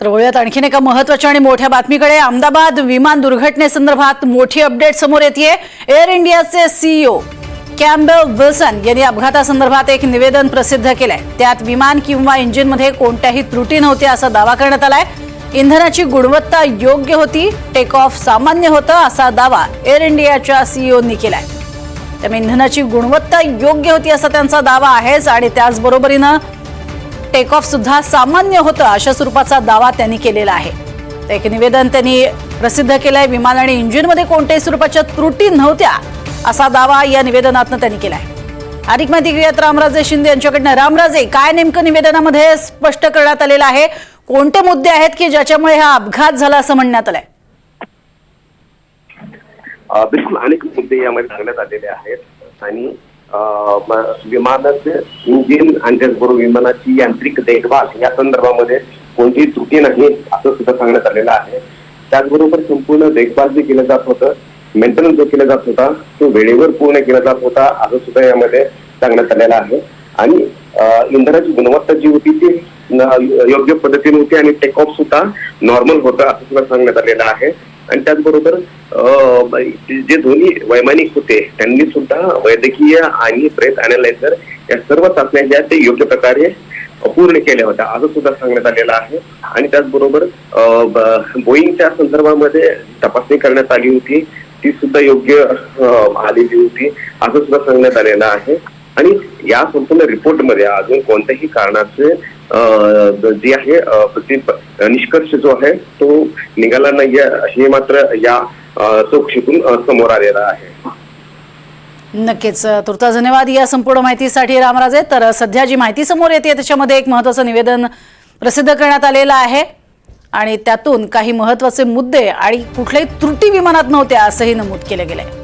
तर वळूयात आणखीन एका महत्त्वाच्या आणि मोठ्या बातमीकडे. अहमदाबाद विमान दुर्घटनेसंदर्भात मोठी अपडेट समोर येते एअर इंडियाचे सीईओ कॅम्बल विल्सन यांनी अपघातासंदर्भात एक निवेदन प्रसिद्ध केलंय. त्यात विमान किंवा इंजिनमध्ये कोणत्याही त्रुटी नव्हत्या असा दावा करण्यात आलाय. इंधनाची गुणवत्ता योग्य होती टेक ऑफ सामान्य होतं असा दावा एअर इंडियाच्या सीईओनी केलाय. त्यामुळे इंधनाची गुणवत्ता योग्य होती असा त्यांचा दावा आहेच आणि त्याचबरोबरीनं टेक ऑफ सुद्धा सामान्य होतं अशा स्वरूपाचा दावा त्यांनी केलेला आहे. एक निवेदन त्यांनी प्रसिद्ध केलंय विमान आणि इंजिनमध्ये कोणत्याही स्वरूपाच्या त्रुटी नव्हत्या असा दावा या निवेदनातनं त्यांनी केलाय. अधिक माहिती घेऊयात रामराजे शिंदे यांच्याकडनं. रामराजे काय नेमकं निवेदनामध्ये स्पष्ट करण्यात आलेलं आहे? कोणते मुद्दे आहेत की ज्याच्यामुळे हा अपघात झाला असं म्हणण्यात आलंय? बिलकुल अनेक मुद्दे यामध्ये सांगण्यात आलेले आहेत. आणि विमानाचे इंजिन आणि त्याचबरोबर विमानाची यांत्रिक देखभाल या संदर्भामध्ये कोणतीही त्रुटी नाही असं सुद्धा सांगण्यात आलेलं आहे. त्याचबरोबर संपूर्ण देखभाल जे केलं जात होतं मेंटेनन्स जो केला जात होता तो वेळेवर पूर्ण केला जात होता असं सुद्धा यामध्ये सांगण्यात आलेलं आहे. आणि इंधनाची गुणवत्ता जी होती ती योग्य पद्धतीने होती आणि टेक ऑफ सुद्धा नॉर्मल होतं असं सुद्धा सांगण्यात आलेलं आहे. आणि त्याचबरोबर जे दोन्ही वैमानिक होते त्यांनी सुद्धा वैद्यकीय आणि ब्रेथ अनालायझर या सर्व चाचण्या ज्या ते योग्य प्रकारे पूर्ण केल्या होत्या. असं सुद्धा सांगण्यात आलेलं आहे. आणि त्याचबरोबर बोईंगच्या संदर्भामध्ये तपासणी करण्यात आली होती. ती सुद्धा योग्य आलेली होती. असं सुद्धा सांगण्यात आलेलं आहे. आणि या संपूर्ण रिपोर्टमध्ये अजून कोणत्याही कारणाचे जे आहे निष्कर्ष जो आहे तो निघाला नाही हे मात्र या चौकशीतून समोर आलेला आहे. नक्कीच तुर्ता धन्यवाद या संपूर्ण माहितीसाठी रामराजे. तर सध्या जी माहिती समोर येते त्याच्यामध्ये एक महत्वाचं निवेदन प्रसिद्ध करण्यात आलेलं आहे. आणि त्यातून काही महत्त्वाचे मुद्दे आणि कुठल्याही त्रुटी विमानात नव्हत्या असंही नमूद केलं गेलंय.